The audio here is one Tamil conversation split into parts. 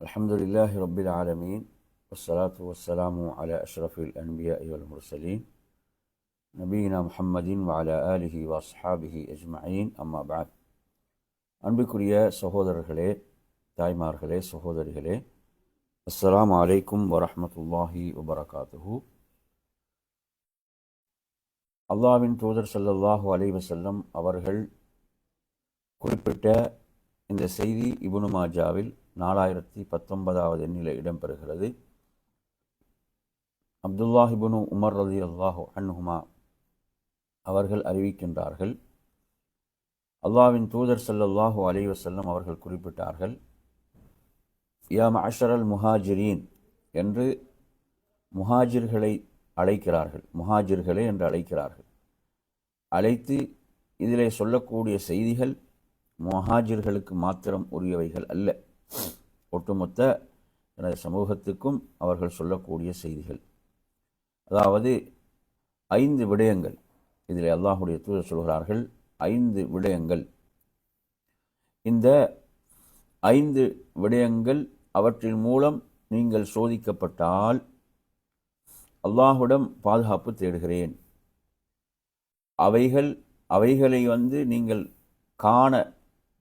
الحمد لله رب العالمين والصلاة والسلام على أشرف الأنبياء والمرسلين نبينا محمد وعلى آله وأصحابه أجمعين أما بعد அன்பிற்குரிய சகோதரர்களே தாய்மார்களே சகோதரிகளே அஸ்ஸலாமு அலைக்கும் வரஹ்மத்துல்லாஹி வபரகாத்துஹு அல்லாவின் தூதர் ஸல்லல்லாஹு அலைஹி வஸல்லம் அவர்கள் குறிப்பிட்ட இந்த செய்தி இப்னு மாஜாவில் நாலாயிரத்தி பத்தொன்பதாவது எண்ணில் இடம்பெறுகிறது. அப்துல்லாஹிபுனு உமர் ரதி அல்லாஹு அன்ஹுமா அவர்கள் அறிவிக்கின்றார்கள். அல்லாவின் தூதர் ஸல்லல்லாஹு அலைஹி அவர்கள் குறிப்பிட்டார்கள் யா அஷரல் முஹாஜிரீன் என்று முஹாஜிர்களை அழைக்கிறார்கள். முஹாஜிர்களே என்று அழைக்கிறார்கள். அழைத்து இதிலே சொல்லக்கூடிய செய்திகள் முஹாஜிர்களுக்கு மாத்திரம் உரியவைகள் அல்ல. ஒட்டுமொத்த எனது சமூகத்துக்கும் அவர்கள் சொல்லக்கூடிய செய்திகள். அதாவது ஐந்து விடயங்கள். இதில் அல்லாஹுடைய தூதர் சொல்கிறார்கள் ஐந்து விடயங்கள். இந்த ஐந்து விடயங்கள் அவற்றின் மூலம் நீங்கள் சோதிக்கப்பட்டால் அல்லாஹுடம் பாதுகாப்பு தேடுகிறேன். அவைகள் அவைகளை வந்து நீங்கள் காண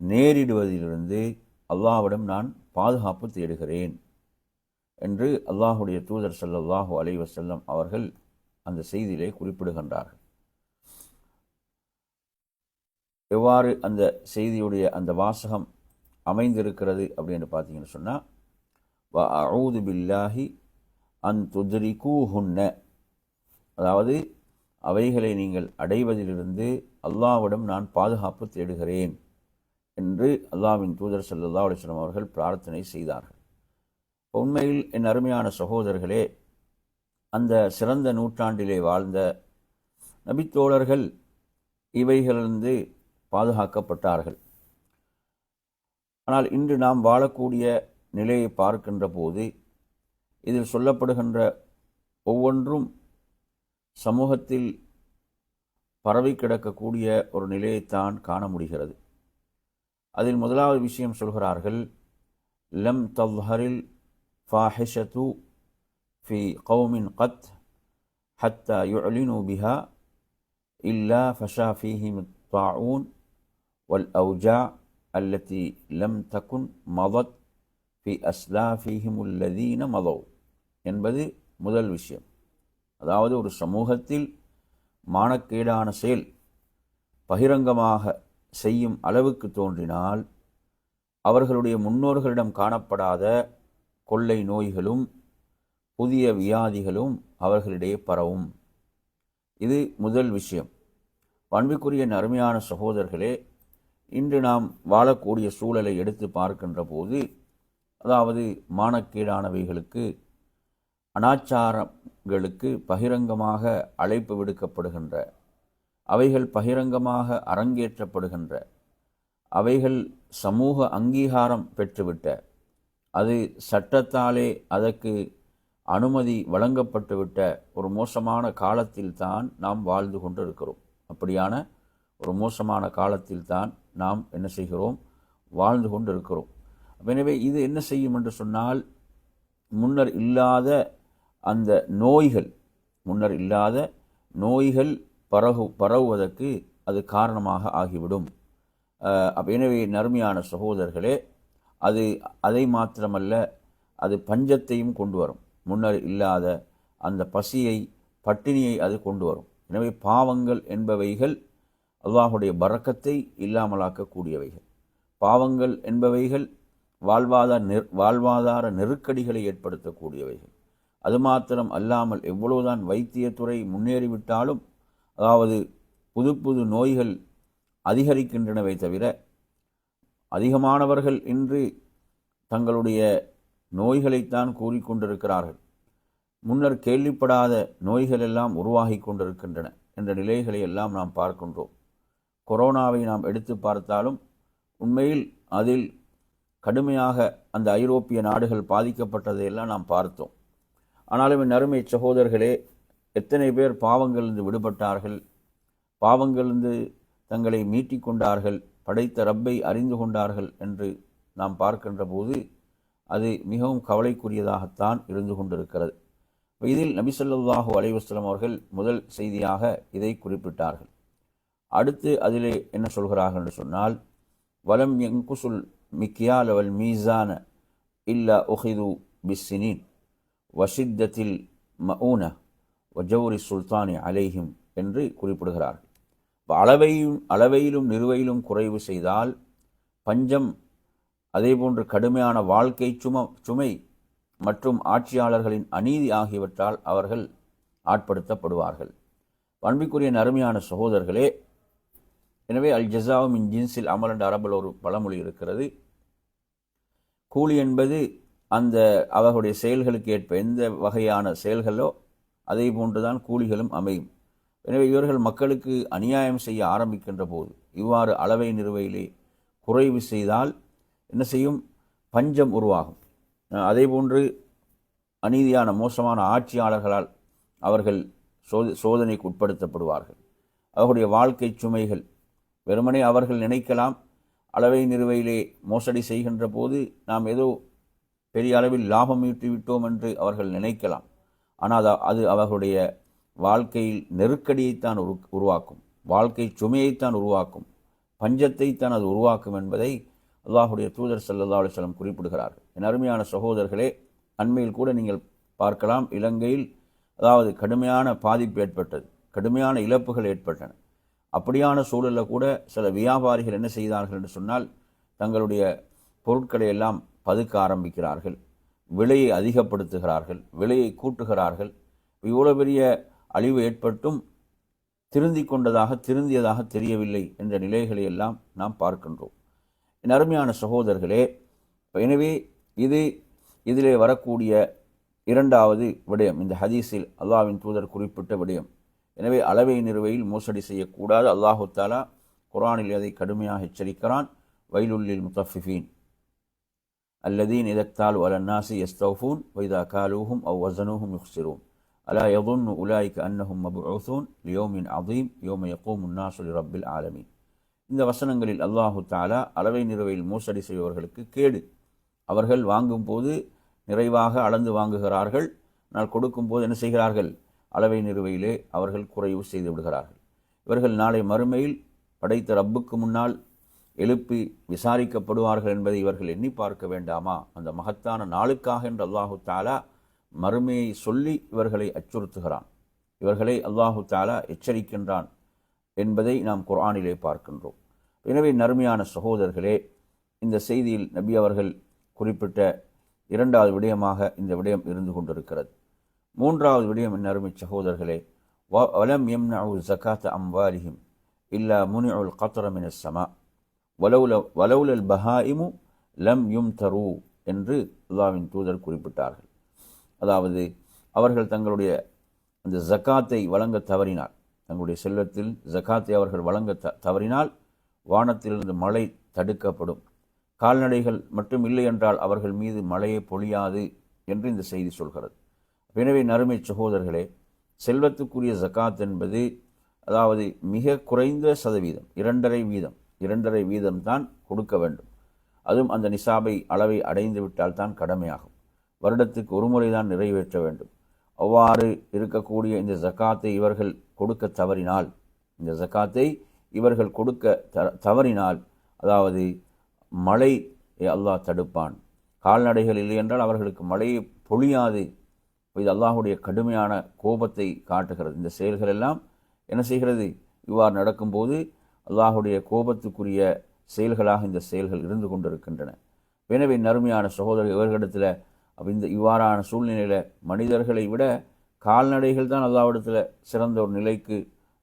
நேரிடுவதிலிருந்து அல்லாஹ்விடம் நான் பாதுகாப்பு தேடுகிறேன் என்று அல்லாஹுடைய தூதர் சல்லாஹூ அலைஹி வசல்லம் அவர்கள் அந்த செய்தியிலே குறிப்பிடுகின்றார்கள். எவ்வாறு அந்த செய்தியுடைய அந்த வாசகம் அமைந்திருக்கிறது அப்படின்னு பார்த்தீங்கன்னு சொன்னால் வ அவுது பில்லாஹி அன் துத்ரிகூஹுன்ன. அதாவது அவைகளை நீங்கள் அடைவதிலிருந்து அல்லாஹ்விடம் நான் பாதுகாப்பு தேடுகிறேன். என்று அல்லாவின் தூதர் ஸல்லல்லாஹு அலைஹி அவர்கள் பிரார்த்தனை செய்தார்கள். உண்மையில் என் அருமையான சகோதரர்களே அந்த சிறந்த நூற்றாண்டிலே வாழ்ந்த நபித்தோழர்கள் இவைகளிலிருந்து பாதுகாக்கப்பட்டார்கள். ஆனால் இன்று நாம் வாழக்கூடிய நிலையை பார்க்கின்ற போது இதில் சொல்லப்படுகின்ற ஒவ்வொன்றும் சமூகத்தில் பரவி கிடக்கக்கூடிய ஒரு நிலையைத்தான் காண முடிகிறது. அதில் முதலாவது விஷயம் சொல்கிறார்கள் லம் தல்ஹரில் ஃபாஹிஷத்து ஃபி கௌமின் கத் ஹத்தா யுலினு பிஹா இல்லா ஃபஷா ஃபீஹிம் الطاعون والأوجاع التي لم تكن مضت في أسلافهم الذين مضوا என்பது முதல் விஷயம் அதாவது ஒரு சமூகத்தில் மானக்கேடான செயல் பகிரங்கமாக செய்யும் அளவுக்கு தோன்றினால் அவர்களுடைய முன்னோர்களிடம் காணப்படாத கொள்ளை நோய்களும் புதிய வியாதிகளும் அவர்களிடையே பரவும். இது முதல் விஷயம். பண்புக்குரிய அருமையான சகோதரர்களே இன்று நாம் வாழக்கூடிய சூழலை எடுத்து பார்க்கின்ற போது அதாவது மானக்கீடானவைகளுக்கு அனாச்சாரங்களுக்கு பகிரங்கமாக அழைப்பு விடுக்கப்படுகின்ற அவைகள் பகிரங்கமாக அரங்கேற்றப்படுகின்ற அவைகள் சமூக அங்கீகாரம் பெற்றுவிட்ட அது சட்டத்தாலே அதற்கு அனுமதி வழங்கப்பட்டுவிட்ட ஒரு மோசமான காலத்தில்தான் நாம் வாழ்ந்து கொண்டிருக்கிறோம். அப்படியான ஒரு மோசமான காலத்தில்தான் நாம் என்ன செய்கிறோம்? வாழ்ந்து கொண்டு இருக்கிறோம் எனவே இது என்ன செய்யும் என்று சொன்னால் முன்னர் இல்லாத அந்த நோய்கள் முன்னர் இல்லாத நோய்கள் பரகு பரவுவதற்கு அது காரணமாக ஆகிவிடும். எனவே நறுமையான சகோதரர்களே அது அதை மாத்திரமல்ல அது பஞ்சத்தையும் கொண்டு வரும். முன்னர் இல்லாத அந்த பசியை பட்டினியை அது கொண்டு வரும். எனவே பாவங்கள் என்பவைகள் அல்லாஹுடைய பறக்கத்தை இல்லாமலாக்கக்கூடியவைகள். பாவங்கள் என்பவைகள் வாழ்வாதார நெர் வாழ்வாதார நெருக்கடிகளை ஏற்படுத்தக்கூடியவைகள். அது மாத்திரம் அல்லாமல் எவ்வளவுதான் வைத்தியத்துறை முன்னேறிவிட்டாலும் அதாவது புது புது நோய்கள் அதிகரிக்கின்றனவை தவிர அதிகமானவர்கள் இன்று தங்களுடைய நோய்களைத்தான் கூறிக்கொண்டிருக்கிறார்கள். முன்னர் கேள்விப்படாத நோய்கள் எல்லாம் உருவாகி கொண்டிருக்கின்றன என்ற நிலைகளை எல்லாம் நாம் பார்க்கின்றோம். கொரோனாவை நாம் எடுத்து பார்த்தாலும் உண்மையில் அதில் கடுமையாக அந்த ஐரோப்பிய நாடுகள் பாதிக்கப்பட்டதையெல்லாம் நாம் பார்த்தோம். ஆனாலும் என் அருமை சகோதரர்களே எத்தனை பேர் பாவங்களிலிருந்து விடுபட்டார்கள்? பாவங்களிலிருந்து தங்களை மீட்டிக்கொண்டார்கள் படைத்த ரப்பை அறிந்து கொண்டார்கள் என்று நாம் பார்க்கின்ற போது அது மிகவும் கவலைக்குரியதாகத்தான் இருந்து கொண்டிருக்கிறது. இதில் நபிசல்லாஹூ அலைவாஸ்லம் அவர்கள் முதல் செய்தியாக இதை குறிப்பிட்டார்கள். அடுத்து அதிலே என்ன சொல்கிறார்கள் என்று சொன்னால் வலம் எங்குசுல் மிக்கியால் அவல் மீசான இல்லா ஒஹிது பிஸ்ஸினின் வசித்தத்தில் மவுன வஜௌரி சுல்தானி அலைஹிம் என்று குறிப்பிடுகிறார்கள். இப்போ அளவையும் அளவையிலும் நிறுவையிலும் குறைவு செய்தால் பஞ்சம் அதேபோன்று கடுமையான வாழ்க்கை சும சுமை மற்றும் ஆட்சியாளர்களின் அநீதி ஆகியவற்றால் அவர்கள் ஆட்படுத்தப்படுவார்கள். வன்மைக்குரிய நறுமையான சகோதரர்களே எனவே அல் ஜசாவும் இன் ஜின்ஸில் அமல் என்ற அரபில் ஒரு பழமொழி இருக்கிறது. கூலி என்பது அந்த அவர்களுடைய செயல்களுக்கு ஏற்ப எந்த வகையான செயல்களோ அதே போன்றுதான் கூலிகளும் அமையும். எனவே இவர்கள் மக்களுக்கு அநியாயம் செய்ய ஆரம்பிக்கின்ற போது இவ்வாறு அளவை நிறுவையிலே குறைவு செய்தால் என்ன செய்யும்? பஞ்சம் உருவாகும். அதே போன்று அநீதியான மோசமான ஆட்சியாளர்களால் அவர்கள் சோத சோதனைக்கு உட்படுத்தப்படுவார்கள். அவர்களுடைய வாழ்க்கை சுமைகள் வெறுமனே அவர்கள் நினைக்கலாம். அளவை நிறுவையிலே மோசடி செய்கின்ற போது நாம் ஏதோ பெரிய அளவில் லாபம் ஈட்டி விட்டோம் என்று அவர்கள் நினைக்கலாம். ஆனால் அது அவர்களுடைய வாழ்க்கையில் நெருக்கடியைத்தான் உரு உருவாக்கும். வாழ்க்கை சுமையைத்தான் உருவாக்கும். பஞ்சத்தைத்தான் அது உருவாக்கும் என்பதை அல்லாஹுடைய தூதர் சல்லா அலுவலம் குறிப்பிடுகிறார்கள். என் அருமையான சகோதரர்களே அண்மையில் கூட நீங்கள் பார்க்கலாம் இலங்கையில் அதாவது கடுமையான பாதிப்பு ஏற்பட்டது. கடுமையான இழப்புகள் ஏற்பட்டன. அப்படியான சூழலில் கூட சில வியாபாரிகள் என்ன செய்தார்கள் என்று சொன்னால் தங்களுடைய பொருட்களை எல்லாம் பதுக்க ஆரம்பிக்கிறார்கள். விலையை அதிகப்படுத்துகிறார்கள் விலையை கூட்டுகிறார்கள். இவ்வளோ பெரிய அழிவு ஏற்பட்டும் திருந்தி கொண்டதாக திருந்தியதாக தெரியவில்லை என்ற நிலைகளை எல்லாம் நாம் பார்க்கின்றோம். என் அருமையான சகோதரர்களே எனவே இது இதிலே வரக்கூடிய இரண்டாவது விடயம் இந்த ஹதீஸில் அல்லாவின் தூதர் குறிப்பிட்ட விடயம். எனவே அளவை நிறுவையில் மோசடி செய்யக்கூடாது. அல்லாஹு தாலா குரானில் அதை கடுமையாக எச்சரிக்கிறான். வயலுள்ளில் முத்தஃபிஃபீன். அல்லதீன் இதக்தால் அலன்னாசி எஸ்தௌஃபூன் வைதா காலூஹும் அவ் வசனூஹும் யுக்சிரூன் அலா யதுன்னு உலாய்க்கு அன்னஹும் ஹசூன் லியோமின் அதீம் யோம யக்கூம் உன்னாசுலி ரப்பில் ஆலமீன் இந்த வசனங்களில் அல்லாஹு தாலா அளவை நிறுவையில் மோசடி செய்பவர்களுக்கு கேடு. அவர்கள் வாங்கும் போது நிறைவாக அளந்து வாங்குகிறார்கள். ஆனால் கொடுக்கும் போது என்ன செய்கிறார்கள்? அளவை நிறுவையிலே அவர்கள் குறைவு செய்து விடுகிறார்கள். இவர்கள் நாளை மறுமையில் படைத்த ரப்புக்கு முன்னால் எழுப்பி விசாரிக்கப்படுவார்கள் என்பதை இவர்கள் எண்ணி பார்க்க வேண்டாமா? அந்த மகத்தான நாளுக்காக என்று அல்லாஹு தாலா மறுமையை சொல்லி இவர்களை அச்சுறுத்துகிறான். இவர்களை அல்லாஹு தாலா எச்சரிக்கின்றான் என்பதை நாம் குர்ஆனிலே பார்க்கின்றோம். எனவே நறுமையான சகோதரர்களே இந்த செய்தியில் நபி அவர்கள் குறிப்பிட்ட இரண்டாவது விடயமாக இந்த விடயம் இருந்து கொண்டிருக்கிறது. மூன்றாவது விடயம் நறுமை சகோதரர்களே? வலம் எம்னு ஜக்காத் அம்வாலிஹிம் இல்லா முனிஉல் கத்ர கத்தரமின சமா. வலவுல வலவுலல் பஹாயிமு லம் யும் தரு என்று அல்லாவின் தூதர் குறிப்பிட்டார்கள். அதாவது அவர்கள் தங்களுடைய அந்த ஜக்காத்தை வழங்க தவறினால் தங்களுடைய செல்வத்தில் ஜக்காத்தை அவர்கள் வழங்க த தவறினால் வானத்திலிருந்து மழை தடுக்கப்படும். கால்நடைகள் மட்டும் இல்லை என்றால் அவர்கள் மீது மழையே பொழியாது என்று இந்த செய்தி சொல்கிறது. எனவே நறுமை சகோதரர்களே செல்வத்துக்குரிய ஜக்காத் என்பது அதாவது மிக குறைந்த சதவீதம் இரண்டரை வீதம் இரண்டரை வீதம்தான் கொடுக்க வேண்டும். அதுவும் அந்த நிசாபை அளவை அடைந்து விட்டால் தான் கடமையாகும். வருடத்துக்கு ஒரு முறை தான் நிறைவேற்ற வேண்டும். அவ்வாறு இருக்கக்கூடிய இந்த ஜக்காத்தை இவர்கள் கொடுக்க தவறினால் இந்த ஜக்காத்தை இவர்கள் கொடுக்க த தவறினால் அதாவது மழை அல்லாஹ் தடுப்பான். கால்நடைகள் இல்லை என்றால் அவர்களுக்கு மழையை பொழியாது. இது அல்லாஹுடைய கடுமையான கோபத்தை காட்டுகிறது. இந்த செயல்கள் எல்லாம் என்ன செய்கிறது? இவ்வாறு நடக்கும்போது அல்லாஹுடைய கோபத்துக்குரிய செயல்களாக இந்த செயல்கள் இருந்து கொண்டிருக்கின்றன. எனவே நறுமையான சகோதரர் இவர்களிடத்தில் இந்த இவ்வாறான சூழ்நிலையில் மனிதர்களை விட கால்நடைகள் தான் அல்லாவிடத்தில் சிறந்த ஒரு நிலைக்கு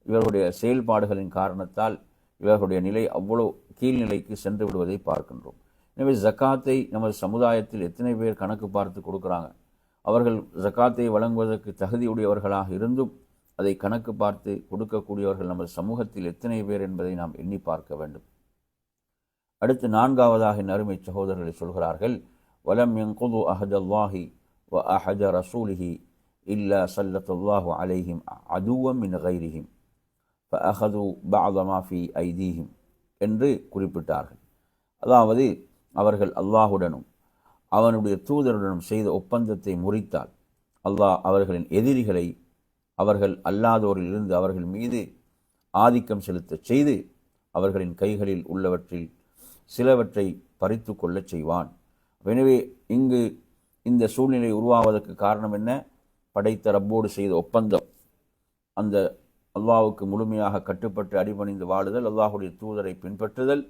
இவர்களுடைய செயல்பாடுகளின் காரணத்தால் இவர்களுடைய நிலை அவ்வளோ கீழ்நிலைக்கு சென்று விடுவதை பார்க்கின்றோம். எனவே ஜக்காத்தை நமது சமுதாயத்தில் எத்தனை பேர் கணக்கு பார்த்து கொடுக்குறாங்க? அவர்கள் ஜக்காத்தை வழங்குவதற்கு தகுதியுடையவர்களாக இருந்தும் அதை கணக்கு பார்த்து கொடுக்கக்கூடியவர்கள் நமது சமூகத்தில் எத்தனை பேர் என்பதை நாம் எண்ணி பார்க்க வேண்டும். அடுத்து நான்காவதாக என் அருமை சகோதரர்களை சொல்கிறார்கள் வலம் எங்குது அஹதல்லாஹி வ அஹஜ ரசூலிஹி இல்லா சல்லத்துல்லாஹு அலைஹிம் அதுவம் இன் கைரிஹிம். அஹது பாதமாஃபி ஐதீஹிம் என்று குறிப்பிட்டார்கள். அதாவது அவர்கள் அல்லாஹுடனும் அவனுடைய தூதருடனும் செய்த ஒப்பந்தத்தை முறித்தால் அல்லாஹ் அவர்களின் எதிரிகளை அவர்கள் அல்லாதோரிலிருந்து அவர்கள் மீது ஆதிக்கம் செலுத்தச் செய்து அவர்களின் கைகளில் உள்ளவற்றில் சிலவற்றை பறித்து கொள்ளச் செய்வான். எனவே இங்கு இந்த சூழ்நிலை உருவாவதற்கு காரணம் என்ன? படைத்த ரப்போடு செய்த ஒப்பந்தம். அந்த அல்லாவுக்கு முழுமையாக கட்டுப்பட்டு அடிபணிந்து வாழுதல் அல்லாஹுடைய தூதரை பின்பற்றுதல்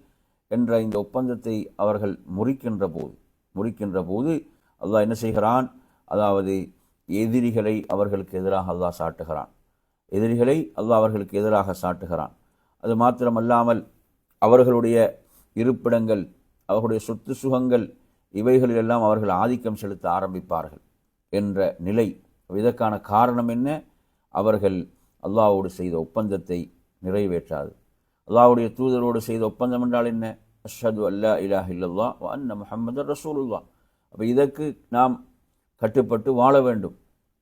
என்ற இந்த ஒப்பந்தத்தை அவர்கள் முறிக்கின்ற போது முறிக்கின்ற போது அல்லாஹ் என்ன செய்கிறான்? அதாவது எதிரிகளை அவர்களுக்கு எதிராக அல்லாஹ் சாட்டுகிறான். எதிரிகளை அல்லாஹ் அவர்களுக்கு எதிராக சாட்டுகிறான். அது மாத்திரமல்லாமல் அவர்களுடைய இருப்பிடங்கள் அவர்களுடைய சொத்து சுகங்கள் இவைகளிலெல்லாம் அவர்கள் ஆதிக்கம் செலுத்த ஆரம்பிப்பார்கள் என்ற நிலை. இதற்கான காரணம் என்ன? அவர்கள் அல்லாவோடு செய்த ஒப்பந்தத்தை நிறைவேற்றாது. அல்லாவுடைய தூதரோடு செய்த ஒப்பந்தம் என்றால் என்ன? அஷது அல்லா இலாஹ் இல்லல்லா அன்ன முஹம்மது ரசூலுல்லா அப்போ இதற்கு நாம் கட்டுப்பட்டு வாழ வேண்டும்.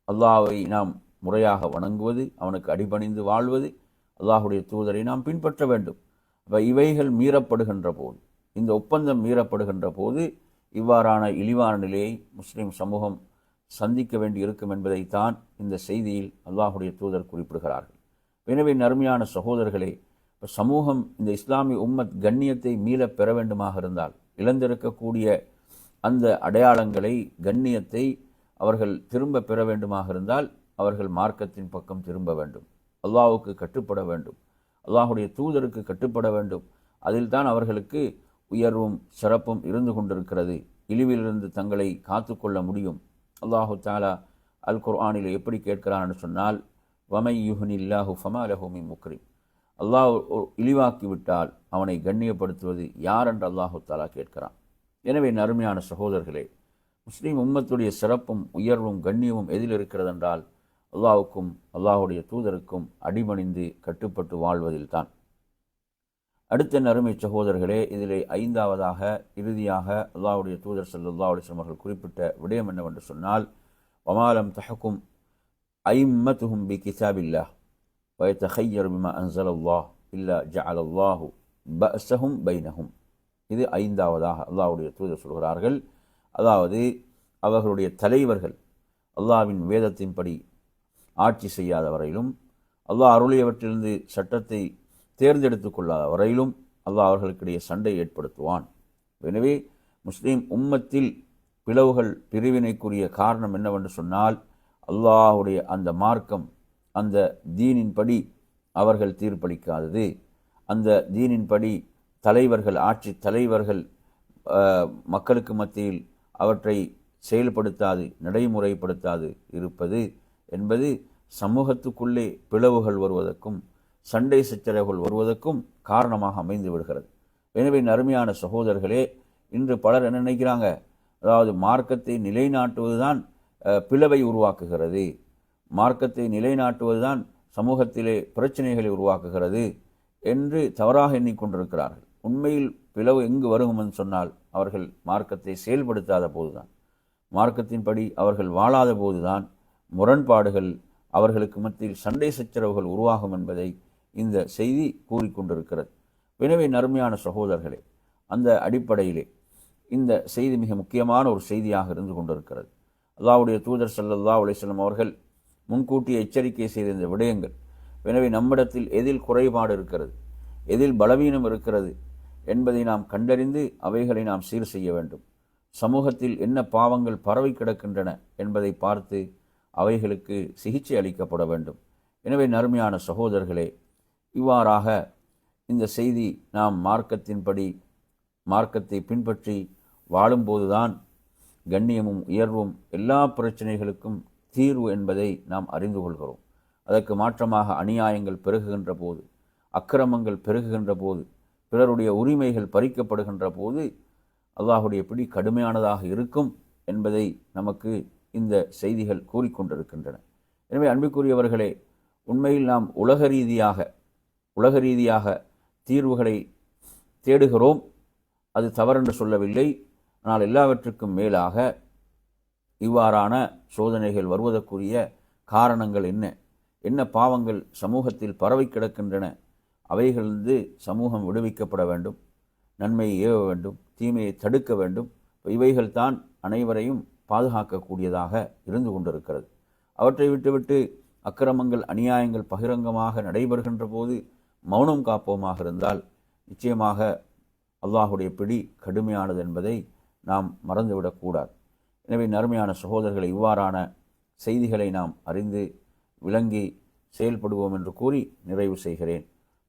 அல்லாவை நாம் முறையாக வணங்குவது அவனுக்கு அடிபணிந்து வாழ்வது அல்லாஹுடைய தூதரை நாம் பின்பற்ற வேண்டும். அப்போ இவைகள் மீறப்படுகின்ற போது இந்த ஒப்பந்தம் மீறப்படுகின்ற போது இவ்வாறான இழிவான நிலையை முஸ்லீம் சமூகம் சந்திக்க வேண்டி இருக்கும் என்பதைத்தான் இந்த செய்தியில் அல்லாஹுடைய தூதர் குறிப்பிடுகிறார்கள். எனவே நறுமையான சகோதரர்களே இப்போ சமூகம் இந்த இஸ்லாமிய உம்மத் கண்ணியத்தை மீளப் பெற வேண்டுமாக இருந்தால் இழந்திருக்கக்கூடிய அந்த அடையாளங்களை கண்ணியத்தை அவர்கள் திரும்ப பெற வேண்டுமாக இருந்தால் அவர்கள் மார்க்கத்தின் பக்கம் திரும்ப வேண்டும். அல்லாவுக்கு கட்டுப்பட வேண்டும். அல்லாஹுடைய தூதருக்கு கட்டுப்பட வேண்டும். அதில்தான் அவர்களுக்கு உயர்வும் சிறப்பும் இருந்து கொண்டிருக்கிறது. இழிவிலிருந்து தங்களை காத்துக்கொள்ள முடியும். அல்லாஹு தாலா அல் குர்ஆனில் எப்படி கேட்கிறான்னு சொன்னால் வமை யுஹனில்லாஹு ஃபமாலஹுமி முக்ரிம் அல்லாஹ் இழிவாக்கிவிட்டால் அவனை கண்ணியப்படுத்துவது யார் என்று அல்லாஹு தாலா கேட்கிறான். எனவே நறுமையான சகோதரர்களே முஸ்லீம் உம்மத்துடைய சிறப்பும் உயர்வும் கண்ணியமும் எதில் இருக்கிறது என்றால் அல்லாஹுக்கும் அல்லாஹுடைய தூதருக்கும் அடிமணிந்து கட்டுப்பட்டு வாழ்வதில்தான். அடுத்த நறுமை சகோதரர்களே இதிலே ஐந்தாவதாக இறுதியாக அல்லாவுடைய தூதர் சல்லா அலிஸ்லம் அவர்கள் குறிப்பிட்ட விடயம் என்னவென்று சொன்னால் வமாலம் தஹக்கும் ஐம்மத்துஹும் பி கிசாபில்லா வயத்த ஹையர் பிமா அன்சல் அல்லாஹ் இல்லா ஜஅல் அல்லாஹு பஸஹும் பைனஹும். இது ஐந்தாவதாக அல்லாவுடைய தூதர் சொல்கிறார்கள். அதாவது அவர்களுடைய தலைவர்கள் அல்லாஹ்வின் வேதத்தின்படி ஆட்சி செய்யாத வரையிலும் அல்லாஹ் அருளியவற்றிலிருந்து சட்டத்தை தேர்ந்தெடுத்து கொள்ளாத வரையிலும் அல்லாஹ் அவர்களுக்கிடையே சண்டை ஏற்படுத்துவான். எனவே முஸ்லீம் உம்மத்தில் பிளவுகள் பிரிவினைக்குரிய காரணம் என்னவென்று சொன்னால் அல்லாஹுடைய அந்த மார்க்கம் அந்த தீனின்படி அவர்கள் தீர்ப்பளிக்காதது. அந்த தீனின்படி தலைவர்கள் ஆட்சி தலைவர்கள் மக்களுக்கு மத்தியில் அவற்றை செயல்படுத்தாது நடைமுறைப்படுத்தாது இருப்பது என்பது சமூகத்துக்குள்ளே பிளவுகள் வருவதற்கும் சண்டை சச்சரவுகள் வருவதற்கும் காரணமாக அமைந்து விடுகிறது. எனவே அருமையான சகோதரர்களே இன்று பலர் என்ன நினைக்கிறாங்க? அதாவது மார்க்கத்தை நிலைநாட்டுவதுதான் பிளவை உருவாக்குகிறது. மார்க்கத்தை நிலைநாட்டுவதுதான் சமூகத்திலே பிரச்சனைகளை உருவாக்குகிறது என்று தவறாக எண்ணிக்கொண்டிருக்கிறார்கள். உண்மையில் பிளவு எங்கு வரும் என்று சொன்னால் அவர்கள் மார்க்கத்தை செயல்படுத்தாத போதுதான். மார்க்கத்தின்படி அவர்கள் வாழாத போதுதான் முரண்பாடுகள் அவர்களுக்கு மத்தியில் சண்டை சச்சரவுகள் உருவாகும் என்பதை இந்த செய்தி கூறிக்கொண்டிருக்கிறது. எனவே நறுமையான சகோதரர்களே அந்த அடிப்படையிலே இந்த செய்தி மிக முக்கியமான ஒரு செய்தியாக இருந்து கொண்டிருக்கிறது. அல்லாவுடைய தூதர் சல்லல்லா அலைஹி அவர்கள் முன்கூட்டிய எச்சரிக்கை செய்த இந்த விடயங்கள். எனவே நம்மிடத்தில் எதில் குறைபாடு இருக்கிறது? எதில் பலவீனம் இருக்கிறது? என்பதை நாம் கண்டறிந்து அவைகளை நாம் சீர் செய்ய வேண்டும். சமூகத்தில் என்ன பாவங்கள் பரவி கிடக்கின்றன என்பதை பார்த்து அவைகளுக்கு சிகிச்சை அளிக்கப்பட வேண்டும். எனவே நறுமையான சகோதரர்களே இவ்வாறாக இந்த செய்தி நாம் மார்க்கத்தின்படி மார்க்கத்தை பின்பற்றி வாழும்போதுதான் கண்ணியமும் உயர்வும் எல்லா பிரச்சனைகளுக்கும் தீர்வு என்பதை நாம் அறிந்து கொள்கிறோம். அதற்கு மாற்றமாக அநியாயங்கள் பெருகுகின்ற போது அக்கிரமங்கள் பெருகுகின்ற போது பிறருடைய உரிமைகள் பறிக்கப்படுகின்ற போது அல்லாஹுடைய பிடி கடுமையானதாக இருக்கும் என்பதை நமக்கு இந்த செய்திகள் கூறிக்கொண்டிருக்கின்றன. எனவே அன்புக்குரியவர்களே உண்மையில் நாம் உலக ரீதியாக உலக ரீதியாக தீர்வுகளை தேடுகிறோம். அது தவறென்று சொல்லவில்லை. ஆனால் எல்லாவற்றுக்கும் மேலாக இவ்வாறான சோதனைகள் வருவதற்குரிய காரணங்கள் என்ன? என்ன பாவங்கள் சமூகத்தில் பரவி கிடக்கின்றன அவைகளிலிருந்து சமூகம் விடுவிக்கப்பட வேண்டும் நன்மையை ஏவ வேண்டும் தீமையை தடுக்க வேண்டும். இவைகள் தான் அனைவரையும் பாதுகாக்கக்கூடியதாக இருந்து கொண்டிருக்கிறது. அவற்றை விட்டுவிட்டு அக்கிரமங்கள் அநியாயங்கள் பகிரங்கமாக நடைபெறுகின்ற போது மௌனம் காப்போமாக இருந்தால் நிச்சயமாக அல்லாஹுடைய பிடி கடுமையானது என்பதை நாம் மறந்துவிடக்கூடாது எனவே நறுமையான சகோதரர்களை இவ்வாறான செய்திகளை நாம் அறிந்து விளங்கி செயல்படுவோம் என்று கூறி நிறைவு செய்கிறேன்.